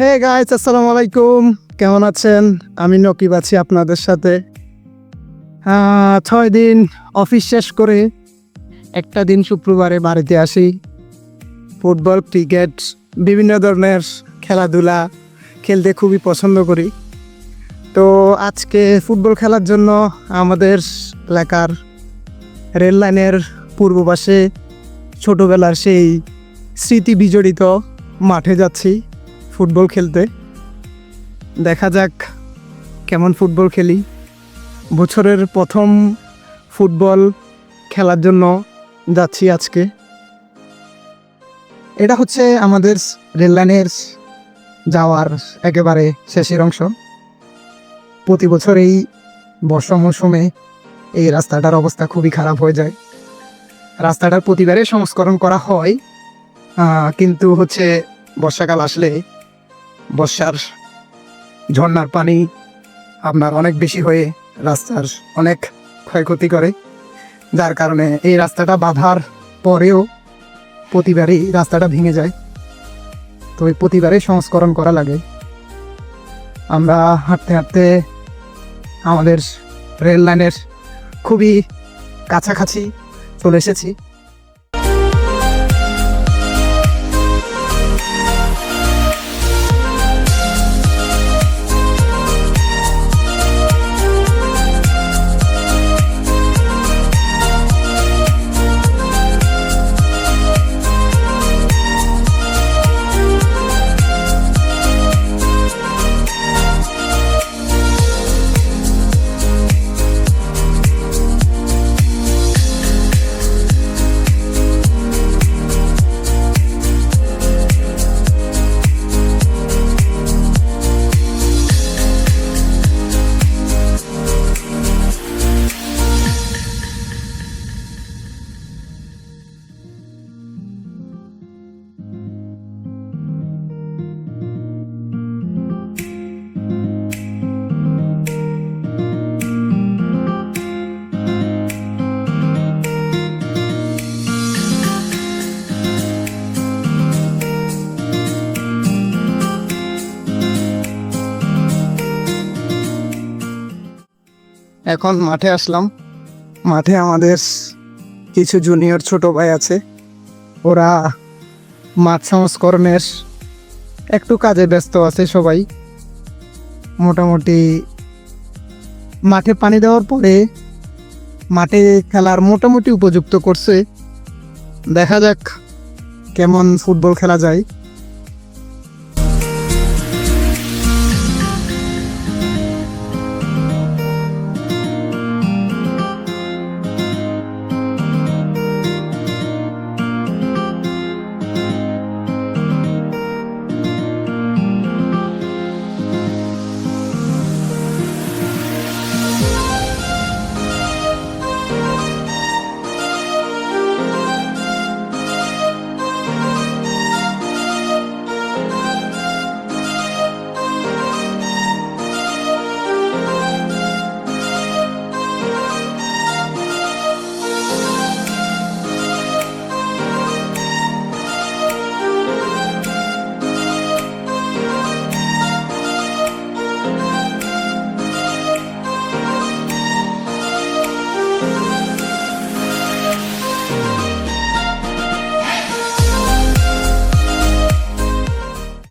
Hey guys আসসালামু আলাইকুম কেমন আছেন? আমি নকিব আছি আপনাদের সাথে। ছয় দিন অফিস শেষ করে একটা দিন শুক্রবারে বাড়িতে আসি। ফুটবল, ক্রিকেট, বিভিন্ন ধরনের খেলাধুলা খেলতে খুবই পছন্দ করি। তো আজকে ফুটবল খেলার জন্য আমাদের এলাকার রেল লাইনের পূর্ব পাশে ছোটোবেলার সেই স্মৃতি বিজড়িত মাঠে যাচ্ছি। ফুটবল খেলতে। দেখা যাক কেমন ফুটবল খেলি। বছরের প্রথম ফুটবল খেলার জন্য যাচ্ছি আজকে। এটা হচ্ছে আমাদের রেললাইনের যাওয়ার একেবারে শেষের অংশ। প্রতি বছর এই বর্ষা মৌসুমে এই রাস্তাটার অবস্থা খুবই খারাপ হয়ে যায়। রাস্তাটার প্রতিবারে সংস্করণ করা হয় কিন্তু হচ্ছে বর্ষাকাল আসলে বর্ষার ঝর্ণার পানি আপনার অনেক বেশি হয়ে রাস্তার অনেক ক্ষয়ক্ষতি করে। যার কারণে এই রাস্তাটা বাঁধার পরেও প্রতিবারই রাস্তাটা ভেঙে যায়। তো এই প্রতিবারই সংস্করণ করা লাগে। আমরা হাঁটতে হাঁটতে আমাদের রেল লাইনের খুবই কাছাকাছি চলে এসেছি। এখন মাঠে আসলাম। মাঠে আমাদের কিছু জুনিয়র ছোট ভাই আছে। ওরা মাঠ সংস্করণের একটু কাজে ব্যস্ত আছে সবাই। মোটামুটি মাঠে পানি দেওয়ার পরে মাঠে খেলার মোটামুটি উপযুক্ত করছে। দেখা যাক কেমন ফুটবল খেলা যায়।